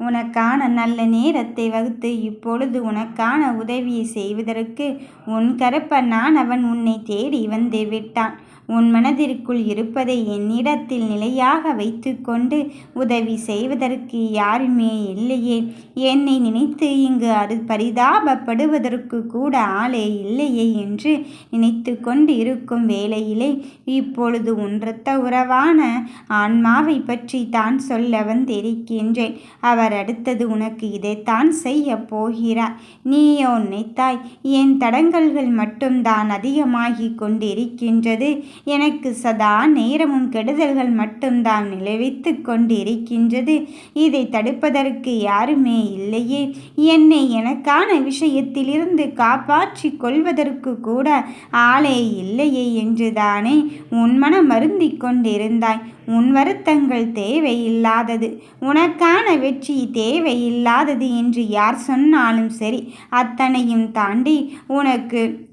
உனக்கான நல்ல நேரத்தை வகுத்து இப்பொழுது உனக்கான உதவியை செய்வதற்கு உன் கரப்ப நான் அவன் உன்னை தேடி வந்து விட்டான். உன் மனதிற்குள் இருப்பதை என்னிடத்தில் நிலையாக வைத்துக்கொண்டு உதவி செய்வதற்கு யாருமே இல்லையே. என்னை நினைத்து இங்கு அரு பரிதாபப்படுவதற்கு கூட ஆளே இல்லையே என்று நினைத்து கொண்டு இருக்கும் வேளையிலே இப்பொழுது உன் இரத்த உறவான ஆன்மாவை பற்றி தான் சொல்ல வந்திருக்கின்றேன். அவர் அடுத்தது உனக்கு இதைத்தான் செய்ய போகிறார். நீயோ நினைத்தாய் என் தடங்கல்கள் மட்டும்தான் அதிகமாகிக் கொண்டிருக்கின்றது. எனக்கு சதா நேரமும் கெடுதல்கள் மட்டும்தான் நிலவித்து கொண்டிருக்கின்றது. இதை தடுப்பதற்கு யாருமே இல்லையே. என்னை எனக்கான விஷயத்திலிருந்து காப்பாற்றி கொள்வதற்கு கூட ஆளே இல்லையே என்றுதானே உன் மனம் மருந்திக் கொண்டிருந்தாய். உன் வருத்தங்கள் தேவையில்லாதது. உனக்கான வெற்றி தேவையில்லாதது என்று யார் சொன்னாலும் சரி அத்தனையும் தாண்டி உனக்கு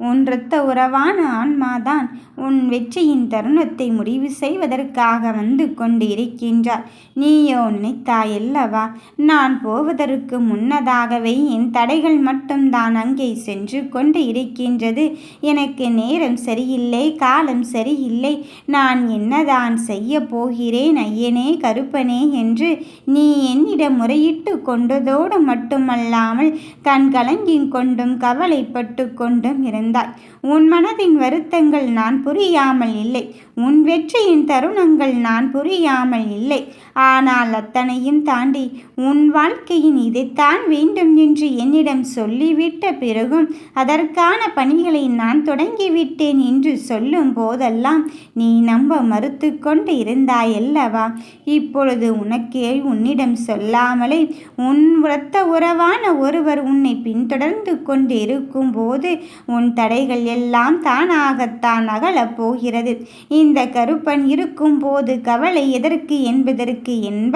உன் இரத்த உறவான ஆன்மாதான் உன் வெற்றியின் தருணத்தை முடிவு செய்வதற்காக வந்து கொண்டிருக்கின்றார். நீயோ நினைத்தாயல்லவா? நான் போவதற்கு முன்னதாகவே என் தடைகள் மட்டும்தான் அங்கே சென்று கொண்டு இருக்கின்றது. எனக்கு நேரம் சரியில்லை காலம் சரியில்லை. நான் என்னதான் செய்ய போகிறேன் ஐயனே கருப்பனே என்று நீ என்னிடம் முறையிட்டு கொண்டதோடு மட்டுமல்லாமல் கண் கலங்கி கொண்டும் கவலைப்பட்டு கொண்டும் இருந்த இருந்தாய் உன் மனதின் வருத்தங்கள் நான் புரியாமல் இல்லை. உன் வெற்றியின் தருணங்கள் நான் புரியாமல் இல்லை. ஆனால் அத்தனையும் தாண்டி உன் வாழ்க்கையின் இதைத்தான் வேண்டும் என்று என்னிடம் சொல்லிவிட்ட பிறகும் அதற்கான பணிகளை நான் தொடங்கிவிட்டேன் என்று சொல்லும் போதெல்லாம் நீ நம்ப மறுத்து கொண்டு இருந்தாயல்லவா இப்பொழுது உனக்கே உன்னிடம் சொல்லாமலே உன் உரத்த உறவான ஒருவர் உன்னை பின்தொடர்ந்து கொண்டு இருக்கும் போது உன் தடைகள் எல்லாம் தானாகத்தான் அகலப் போகிறது. இந்த கருப்பன் இருக்கும் போது கவலை எதற்கு என்பதற்கு என்ப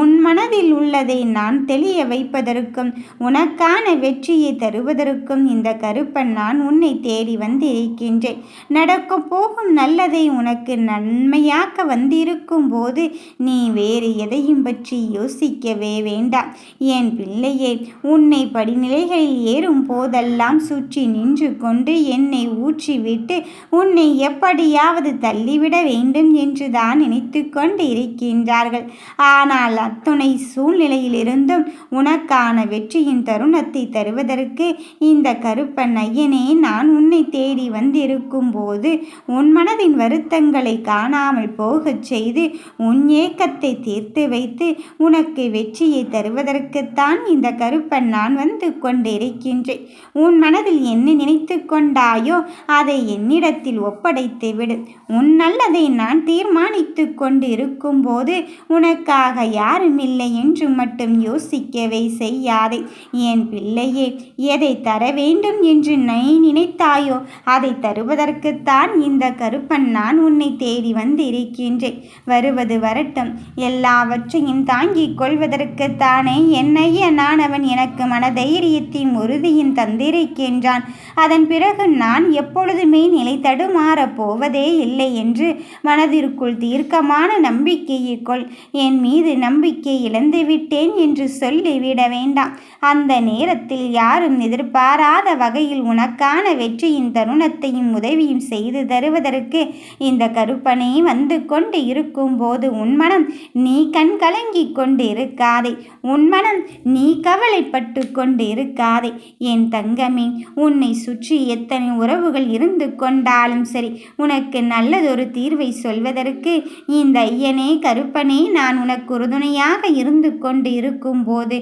உன் மனதில் உள்ளதை நான் தெளிய வைப்பதற்கும் உனக்கான வெற்றியை தருவதற்கும் இந்த கருப்பன் நான் உன்னை தேடி வந்திருக்கின்றேன். நடக்க போகும் நல்லதை உனக்கு நன்மையாக்க வந்திருக்கும் போது நீ வேறு எதையும் பற்றி யோசிக்கவே வேண்டாம். என் பிள்ளையே உன்னை படிநிலைகளில் ஏறும் போதெல்லாம் சுற்றி நின்று கொண்டு என்னை ஊற்றிவிட்டு உன்னை எப்படியாவது தள்ளிவிட வேண்டும் என்றுதான் நினைத்து கொண்டு இருக்கின்றார்கள் ஆனால் அத்துணை சூழ்நிலையிலிருந்தும் உனக்கான வெற்றியின் தருணத்தை தருவதற்கு இந்த கருப்பன் ஐயனே நான் உன்னை தேடி வந்திருக்கும் போது உன் மனதின் வருத்தங்களை காணாமல் போகச் செய்து உன் ஏக்கத்தை தீர்த்து வைத்து உனக்கு வெற்றியை தருவதற்குத்தான் இந்த கருப்பன் நான் வந்து கொண்டிருக்கின்றேன். உன் மனதில் என்ன நினைத்து கொண்டாயோ? அதை என்னிடத்தில் ஒப்படைத்து விடு. உன் நல்லதை நான் தீர்மானித்து கொண்டு இருக்கும்போது உனக்காக யாரும் இல்லை என்று மட்டும் யோசிக்கவே செய்யாதே. என் பிள்ளையே எதை தர வேண்டும் என்று நீ நினைத்தாயோ? அதை தருவதற்குத்தான் இந்த கருப்பன் நான் உன்னை தேடி வந்து இருக்கின்றேன் வருவது வரட்டும். எல்லாவற்றையும் தாங்கிக் கொள்வதற்குத்தானே என்னைய நான் அவன் எனக்கு மனதைரியத்தையும் உறுதியும் தந்திருக்கின்றான். அதன் பிறகு நான் எப்பொழுதுமே நிலை தடுமாறப் போவதே இல்லை என்று மனதிற்குள் தீர்க்கமான நம்பிக்கையை கொள். என் மீது நம்பிக்கை இழந்துவிட்டேன் என்று சொல்லிவிட வேண்டாம். அந்த நேரத்தில் யாரும் எதிர்பாராத வகையில் உனக்கான வெற்றியின் தருணத்தையும் உதவியும் செய்து தருவதற்கு இந்த கருப்பனை வந்து கொண்டு இருக்கும்போது உன் மனம் நீ கண் கலங்கி கொண்டு இருக்காதே உன் மனம் நீ கவலைப்பட்டு கொண்டு இருக்காதே என் தங்கமே உன்னை சுற்றி எத்தனை உறவுகள் இருந்து கொண்டாலும் சரி. உனக்கு நல்லதொரு தீர்வை சொல்வதற்கு இந்த ஐயனே கருப்பனே நான் உனக்கு உறுதுணையாக இருந்து கொண்டு இருக்கும்போது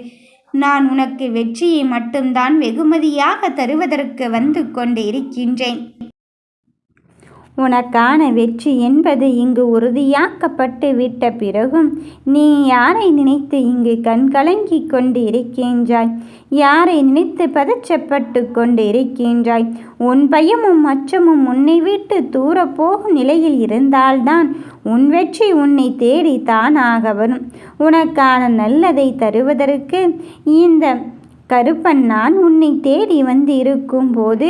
நான் உனக்கு வெற்றியை மட்டும்தான் வெகுமதியாக தருவதற்கு வந்து கொண்டு இருக்கின்றேன். உனக்கான வெற்றி என்பது இங்கு உறுதியாக்கப்பட்டு விட்ட பிறகும் நீ யாரை நினைத்து இங்கு கண்கலங்கி கொண்டு இருக்கின்றாய் யாரை நினைத்து பதச்சப்பட்டு கொண்டு இருக்கின்றாய் உன் பயமும் அச்சமும் உன்னை விட்டு தூரப்போகும் நிலையில் இருந்தால்தான் உன் வெற்றி உன்னை தேடி தானாக வரும். உனக்கான நல்லதை தருவதற்கு இந்த கருப்பன் நான் உன்னை தேடி வந்து இருக்கும்போது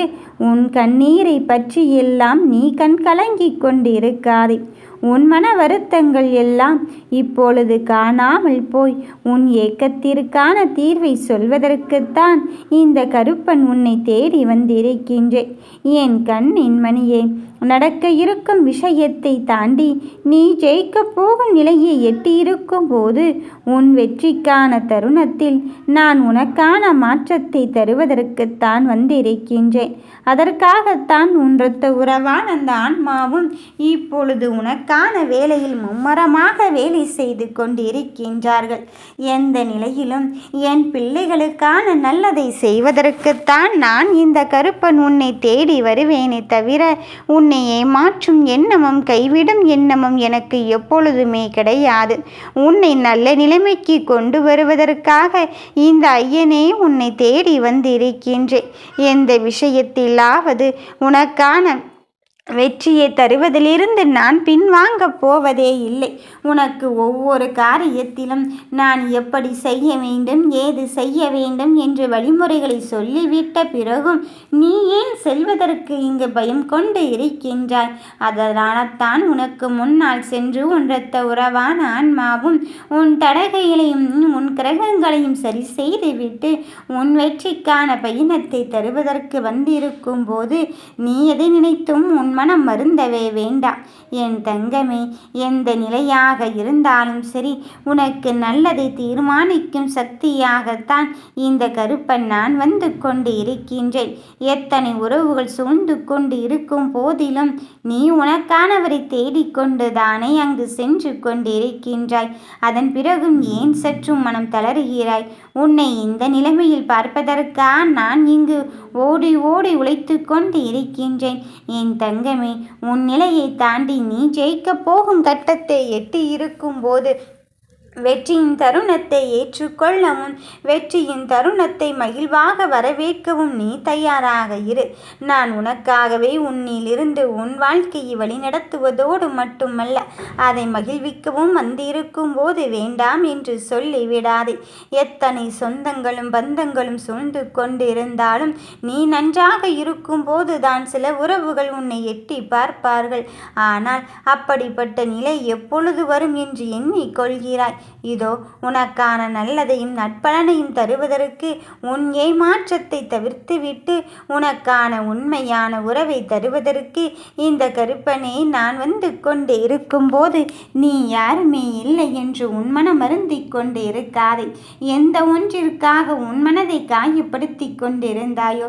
உன் கண்ணீரை பற்றி எல்லாம் நீ கண் கலங்கிக் கொண்டிருக்காதே. உன் மன வருத்தங்கள் எல்லாம் இப்பொழுது காணாமல் போய் உன் ஏக்கத்திற்கான தீர்வை சொல்வதற்குத்தான் இந்த கருப்பன் உன்னை தேடி வந்திருக்கின்றேன் என் கண்ணின் மணியே நடக்க இருக்கும் விஷயத்தை தாண்டி நீ ஜெயிக்கப் போகும் நிலையை எட்டியிருக்கும் போது உன் வெற்றிக்கான தருணத்தில் நான் உனக்கான மாற்றத்தை தருவதற்குத்தான் வந்திருக்கின்றேன் அதற்காகத்தான் உன்றத்த உறவான அந்த ஆன்மாவும் இப்பொழுது உனக்கு உனக்கான வேலையில் மும்மரமாக வேலை செய்து கொண்டிருக்கின்றார்கள். எந்த நிலையிலும் என் பிள்ளைகளுக்கான நல்லதை செய்வதற்குத்தான் நான் இந்த கருப்பன் உன்னை தேடி வருவேனே தவிர உன்னை ஏமாற்றும் எண்ணமும் கைவிடும் எண்ணமும் எனக்கு எப்பொழுதுமே கிடையாது. உன்னை நல்ல நிலைமைக்கு கொண்டு வருவதற்காக இந்த ஐயனே உன்னை தேடி வந்திருக்கின்றேன் எந்த விஷயத்திலாவது உனக்கான வெற்றியை தருவதிலிருந்து நான் பின்வாங்கப் போவதே இல்லை. உனக்கு ஒவ்வொரு காரியத்திலும் நான் எப்படி செய்ய வேண்டும் ஏது செய்ய வேண்டும் என்று வழிமுறைகளை சொல்லிவிட்ட பிறகும் நீ ஏன் செல்வதற்கு இங்கு பயம் கொண்டு இருக்கின்றாய்? அதனால்தான் உனக்கு முன்னால் சென்று உன் இரத்த உறவான ஆன்மாவும் உன் தடகைகளையும் உன் கிரகங்களையும் சரி செய்துவிட்டு உன் வெற்றிக்கான பயணத்தை தருவதற்கு வந்திருக்கும் போது நீ எதை நினைத்தும் உன் மனம் மருந்தவே வேண்டாம். என் தங்கமே எந்த நிலையாக இருந்தாலும் சரி உனக்கு நல்லதை தீர்மானிக்கும் சக்தியாகத்தான் இந்த கருப்பன் நான் வந்து கொண்டு இருக்கின்றேன். எத்தனை உறவுகள் சூழ்ந்து கொண்டு இருக்கும் போதிலும் நீ உனக்கானவரை தேடிக்கொண்டு தானே அங்கு சென்று கொண்டிருக்கின்றாய். அதன் பிறகும் ஏன் சற்றும் மனம் தளருகிறாய்? உன்னை இந்த நிலைமையில் பார்ப்பதற்கா நான் இங்கு ஓடி ஓடி உழைத்து கொண்டு இருக்கின்றேன். என் தங்க தங்கமே உன் நிலையை தாண்டி நீ ஜெயிக்கப் போகும் கட்டத்தை எட்டி இருக்கும் போது வெற்றியின் தருணத்தை ஏற்றுக்கொள்ளவும் வெற்றியின் தருணத்தை மகிழ்வாக வரவேற்கவும் நீ தயாராக இரு. நான் உனக்காகவே உன்னிலிருந்து உன் வாழ்க்கையை வழிநடத்துவதோடு மட்டுமல்ல அதை மகிழ்விக்கவும் வந்திருக்கும் போது வேண்டாம் என்று சொல்லிவிடாதே எத்தனை சொந்தங்களும் பந்தங்களும் சூழ்ந்து கொண்டிருந்தாலும் நீ நன்றாக இருக்கும் போதுதான் சில உறவுகள் உன்னை எட்டி பார்ப்பார்கள். ஆனால் அப்படிப்பட்ட நிலை எப்பொழுது வரும் என்று எண்ணிக்கொள்கிறாய் இதோ உனக்கான நல்லதையும் நட்பலனையும் தருவதற்கு உன் ஏமாற்றத்தை தவிர்த்துவிட்டு உனக்கான உண்மையான உறவை தருவதற்கு இந்த கருப்பனே நான் வந்து கொண்டு இருக்கும்போது நீ யாருமே இல்லை என்று உன்மனம் மருந்தி கொண்டு இருக்காதே. எந்த ஒன்றிற்காக உன் மனதை காயப்படுத்தி கொண்டிருந்தாயோ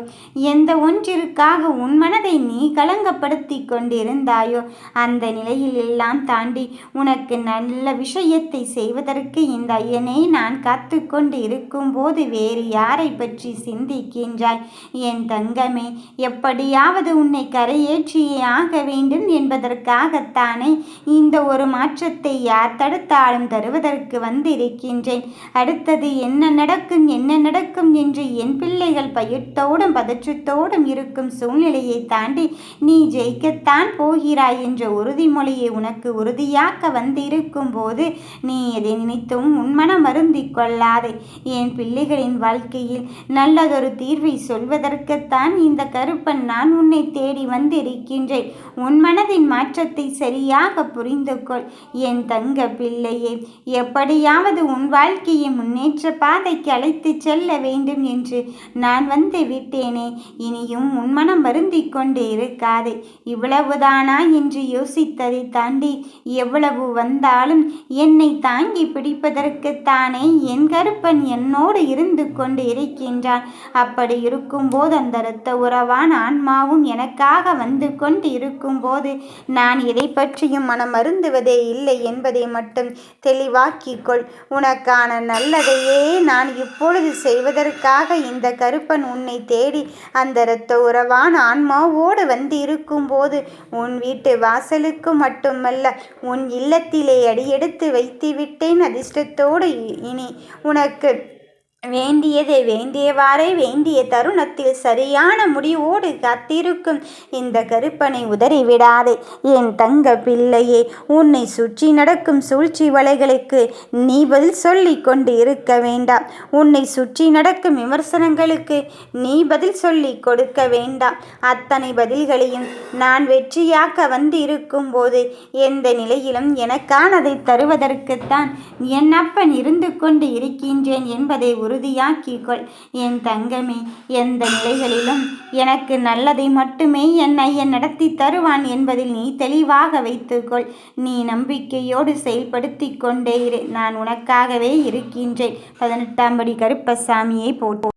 எந்த ஒன்றிற்காக உன் மனதை நீ கலங்கப்படுத்தி கொண்டிருந்தாயோ அந்த நிலையில் எல்லாம் தாண்டி உனக்கு நல்ல விஷயத்தை செய்வது செய்வதற்கு இந்த ஐயனை நான் காத்து கொண்டு இருக்கும்போது வேறு யாரை பற்றி சிந்திக்கின்றாய்? என் தங்கமே எப்படியாவது உன்னை கரையேற்றியே ஆக வேண்டும் என்பதற்காகத்தானே இந்த ஒரு மாற்றத்தை யார் தடுத்தாலும் தருவதற்கு வந்திருக்கின்றேன். அடுத்தது என்ன நடக்கும் என்ன நடக்கும் என்று என் பிள்ளைகள் பயிர்த்தோடும் பதற்றத்தோடும் இருக்கும் சூழ்நிலையை தாண்டி நீ ஜெயிக்கத்தான் போகிறாய் என்ற உறுதிமொழியை உனக்கு உறுதியாக்க வந்திருக்கும் போது நீ எதை நினைத்தும் உன்மனம் மருந்திக் கொள்ளாதே. என் பிள்ளைகளின் வாழ்க்கையில் நல்லதொரு தீர்வை சொல்வதற்குத்தான் இந்த கருப்பன் நான் உன்னை தேடி வந்திருக்கின்றேன். உன் மனதின் மாற்றத்தை சரியாக புரிந்து கொள். என் தங்க பிள்ளையே எப்படியாவது உன் வாழ்க்கையை முன்னேற்ற பாதைக்கு அழைத்து செல்ல வேண்டும் என்று நான் வந்து விட்டேனே. இனியும் உன்மனம் வருந்தி கொண்டு இருக்காதே. இவ்வளவுதானா என்று யோசித்ததை தாண்டி எவ்வளவு வந்தாலும் என்னை தாங்கி பிடிப்பதற்குத்தானே என் கருப்பன் என்னோடு இருந்து கொண்டு இருக்கின்றான். அப்படி இருக்கும்போது அந்த இரத்த உறவான ஆன்மாவும் எனக்காக வந்து கொண்டு இருக்கும்போது நான் இதை பற்றியும் மனம் அருந்துவதே இல்லை என்பதை மட்டும் தெளிவாக்கிக்கொள். உனக்கான நல்லதையே நான் இப்பொழுது செய்வதற்காக இந்த கருப்பன் உன்னை தேடி அந்த இரத்த உறவான ஆன்மாவோடு வந்து இருக்கும்போது உன் வீட்டு வாசலுக்கு மட்டுமல்ல உன் இல்லத்திலே அடியெடுத்து வைத்துவிட்டேன் அதிர்ஷ்டத்தோடு இனி உனக்கு வேண்டியதை வேண்டியவாறே வேண்டிய தருணத்தில் சரியான முடிவோடு காத்திருக்கும் இந்த கருப்பனை உதறிவிடாதே என் தங்க பிள்ளையே உன்னை சுற்றி நடக்கும் சூழ்ச்சி வலைகளுக்கு நீ பதில் சொல்லி கொண்டு இருக்க வேண்டாம். உன்னை சுற்றி நடக்கும் விமர்சனங்களுக்கு நீ பதில் சொல்லி கொடுக்க வேண்டாம். அத்தனை பதில்களையும் நான் வெற்றியாக்க வந்து இருக்கும்போது எந்த நிலையிலும் எனக்கானதை தருவதற்குத்தான் என் அப்பன் இருந்து கொண்டு இருக்கின்றேன் என்பதை உரு உறுதியாக்கிக்கொள். என் தங்கமே எந்த நிலைகளிலும் எனக்கு நல்லதை மட்டுமே என் ஐயன் நடத்தி தருவான் என்பதில் நீ தெளிவாக வைத்துக்கொள். நீ நம்பிக்கையோடு செயல்படுத்தி கொண்டே இரு. நான் உனக்காகவே இருக்கின்றேன். பதினெட்டாம் படி கருப்பசாமியை போட்டு